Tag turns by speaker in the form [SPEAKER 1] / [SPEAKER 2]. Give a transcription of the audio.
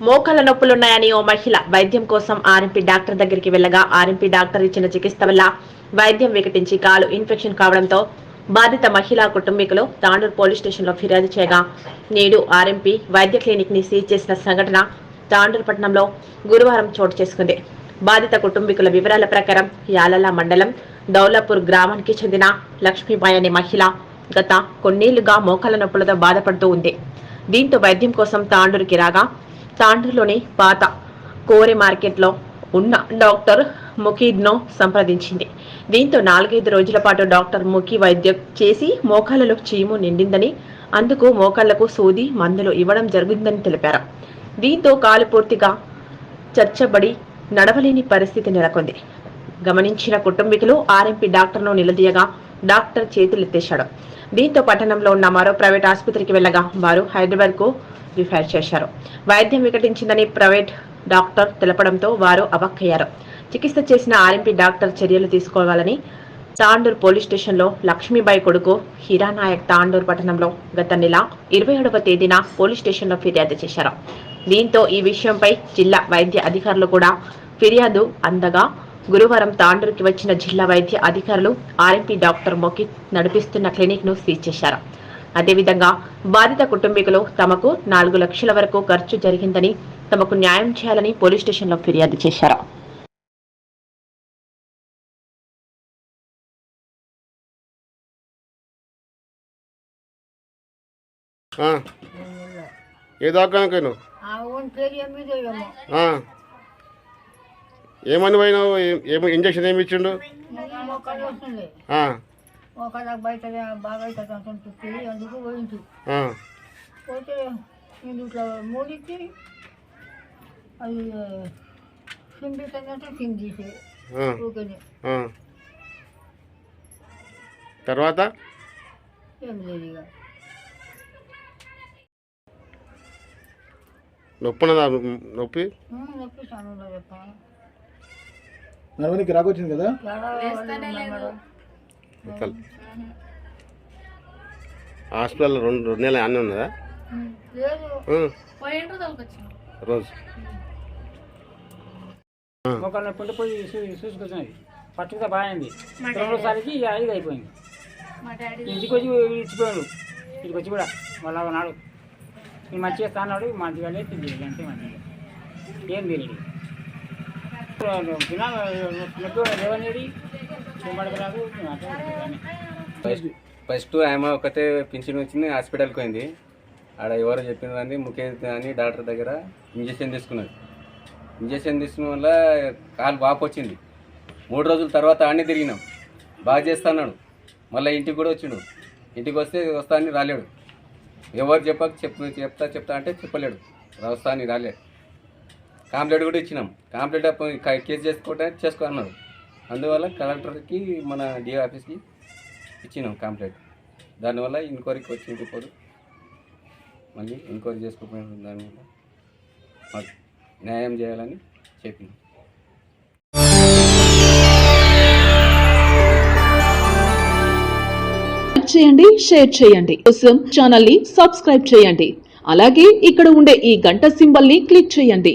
[SPEAKER 1] మోకాళ్ళ నొప్పులున్నాయని ఓ మహిళ వైద్యం కోసం ఆర్ఎంపీ డాక్టర్ దగ్గరికి వెళ్ళగా ఆర్ఎంపీ డాక్టర్ ఇచ్చిన చికిత్స వల్ల వైద్యం వికటించి కాలు ఇన్ఫెక్షన్ కావడంతో బాధిత మహిళా కుటుంబీకులు తాండూరు పోలీస్ స్టేషన్లో ఫిర్యాదు చేయగా నేడు ఆర్ఎంపీ వైద్య క్లినిక్ని సీజ్ చేసిన సంఘటన తాండూరు పట్టణంలో గురువారం చోటు చేసుకుంది. బాధిత కుటుంబీకుల వివరాల ప్రకారం యాలల మండలం దౌలాపూర్ గ్రామానికి చెందిన లక్ష్మీబాయి అనే మహిళ గత కొన్నేళ్ళుగా మోకాళ్ళ నొప్పులతో బాధపడుతూ ఉంది. దీంతో వైద్యం కోసం తాండూరుకి రాగా తాండూరులోని పాత కోరే మార్కెట్లో ఉన్న డాక్టర్ ముఖీద్ను సంప్రదించింది. దీంతో నాలుగైదు రోజుల పాటు డాక్టర్ ముఖి వైద్యం చేసి మోకాళ్ళలో చీము నిండిందని అందుకు మోకాళ్ళకు సూది మందులు ఇవ్వడం జరుగుతుందని తెలిపారు. దీంతో కాలు పూర్తిగా చర్చబడి నడవలేని పరిస్థితి నెలకొంది. గమనించిన కుటుంబీకులు ఆర్ఎంపీ డాక్టర్ను నిలదీయగా డాక్టర్ చేతులెత్తేశాడు. దీంతో పట్టణంలో ఉన్న మరో ప్రైవేట్ ఆసుపత్రికి వెళ్ళగా వారు హైదరాబాద్కు రిఫైర్ చేశారు. వైద్యం వికటించిందని ప్రైవేట్ డాక్టర్ తెలపడంతో వారు అవక్కయ్యారు. చికిత్స చేసిన ఆర్ఎంపీ డాక్టర్ చర్యలు తీసుకోవాలని తాండూర్ పోలీస్ స్టేషన్లో లక్ష్మీబాయి కొడుకు హీరానాయక్ తాండూర్ పట్టణంలో గత నెల ఇరవై ఏడవ తేదీన పోలీస్ స్టేషన్లో ఫిర్యాదు చేశారు. దీంతో ఈ విషయంపై జిల్లా వైద్య అధికారులు కూడా ఫిర్యాదు అందగా గురువారం తాండూరుకి వచ్చిన జిల్లా వైద్య అధికారులు ఆర్ఎంపీ డాక్టర్ మొకిత్ నడిపిస్తున్న క్లినిక్ను సీజ్ చేశారు. అదేవిధంగా బాధిత కుటుంబీకులు తమకు నాలుగు లక్షల వరకు ఖర్చు జరిగిందని తమకు న్యాయం చేయాలని పోలీస్ స్టేషన్లో ఫిర్యాదు చేశారు.
[SPEAKER 2] ఆ, ఏ దవాఖానకి ఏమని పోయినావు? ఏమో ఇంజక్షన్ ఏమి ఇచ్చిండు?
[SPEAKER 3] మొక్కలకు బయట బాగా అవుతుంది అందుకు పోతే నేను ఇట్లా అది ఊకని.
[SPEAKER 2] తర్వాత?
[SPEAKER 3] ఏం లేదు ఇక.
[SPEAKER 2] నొప్పి? నొప్పి
[SPEAKER 3] నొప్పి చాలా
[SPEAKER 4] నడవనికి రాకొచ్చింది కదా?
[SPEAKER 2] హాస్పిటల్ రెండు రెండు నెలలు అన్నీ ఉన్నదా. రోజు.
[SPEAKER 5] ఒక నొప్పి పోయి చూసుకొచ్చినది పట్టుకుతా బాగుంది రెండోసారికి ఇది అయిపోయింది. ఇంటికి వచ్చి ఇచ్చిపోయాడు ఇంటికి వచ్చి కూడా మళ్ళా నాడు. ఇది మంచిగా తాన్నాడు మంచిగా తిరిగి అంతే మంచిగా ఏం తెలియదు
[SPEAKER 6] ఫస్ట్ ఫస్ట్ ఆమె ఒకటే పింఛన్ వచ్చింది హాస్పిటల్కి పోయింది. ఆడ ఎవరో చెప్పిందని ముఖ్య అని డాక్టర్ దగ్గర ఇంజక్షన్ తీసుకున్నది. ఇంజక్షన్ తీసుకున్న వల్ల కాలు వాపు వచ్చింది. మూడు రోజుల తర్వాత ఆడనే తిరిగినాం. బాగా చేస్తాన్నాడు. మళ్ళీ ఇంటికి కూడా వచ్చిండు. ఇంటికి వస్తే వస్తా అని రాలేడు. ఎవరు చెప్పక చెప్ చెప్తా చెప్తా అంటే చెప్పలేడు. వస్తా అని రాలేడు కాంప్లైంట్ కూడా ఇచ్చినాం. కాంప్లైంట్ కేసు చేసుకోవడానికి చేసుకో అన్నారు. అందువల్ల కలెక్టర్కి మన డిఓ ఆఫీస్కి ఇచ్చినాం కాంప్లైంట్. దానివల్ల ఎంక్వైరీకి వచ్చింది ఇప్పుడు. మళ్ళీ ఎంక్వైరీ చేసుకోకపోయిన దానివల్ల మాకు న్యాయం చేయాలని చెప్పినాం.
[SPEAKER 7] చేయండి షేర్ చేయండి. కోసం ఛానల్ని సబ్స్క్రైబ్ చేయండి. అలాగే ఇక్కడ ఉండే ఈ గంట సింబల్ని క్లిక్ చేయండి.